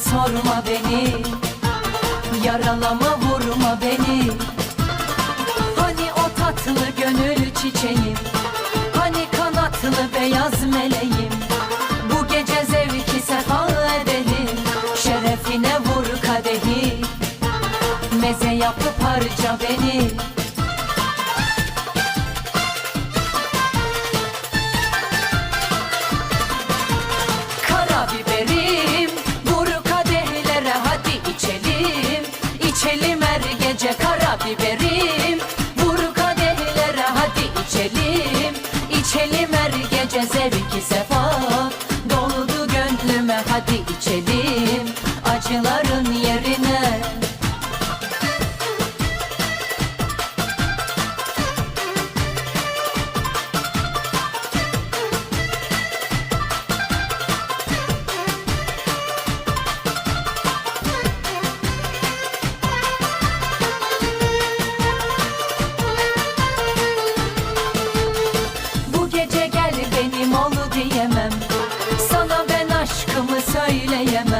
sorma beni. Yaralama vurma beni. Hani o tatlı gönül çiçeğim? Hani kanatlı beyaz meleğim? Bu gece zevki sefa edelim. Şerefine vur kadehi. Meze yapıp harca beni. Gece zevki sefa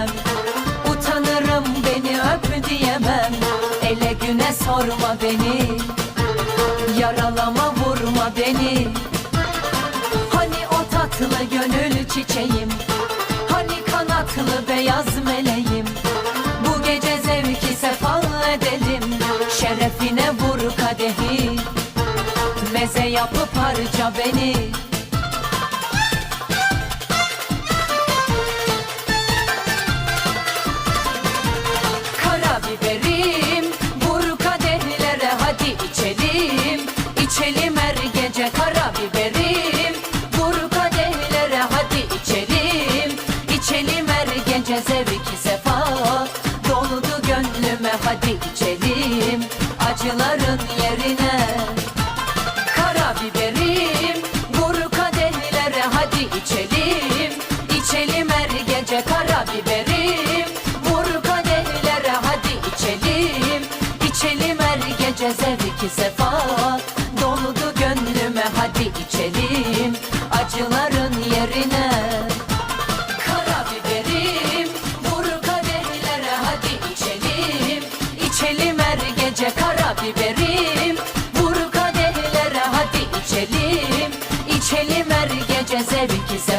söyleyemem Utanırım beni öp diyemem. Ele güne sorma beni. Yaralama vurma beni. Hani o tatlı gönül çiçeğim? Hani kanatlı beyaz meleğim? Bu gece zevki sefa edelim. Şerefine vur kadehi. Meze yapıp harca beni herkese bir iki sefa. Doldu gönlüme hadi içelim. Acıların yerine Karabiberim. Vur kadehlere hadi içelim. İçelim her gece karabiberim. Vur kadehlere hadi içelim. İçelim her gece zevk sefa. we can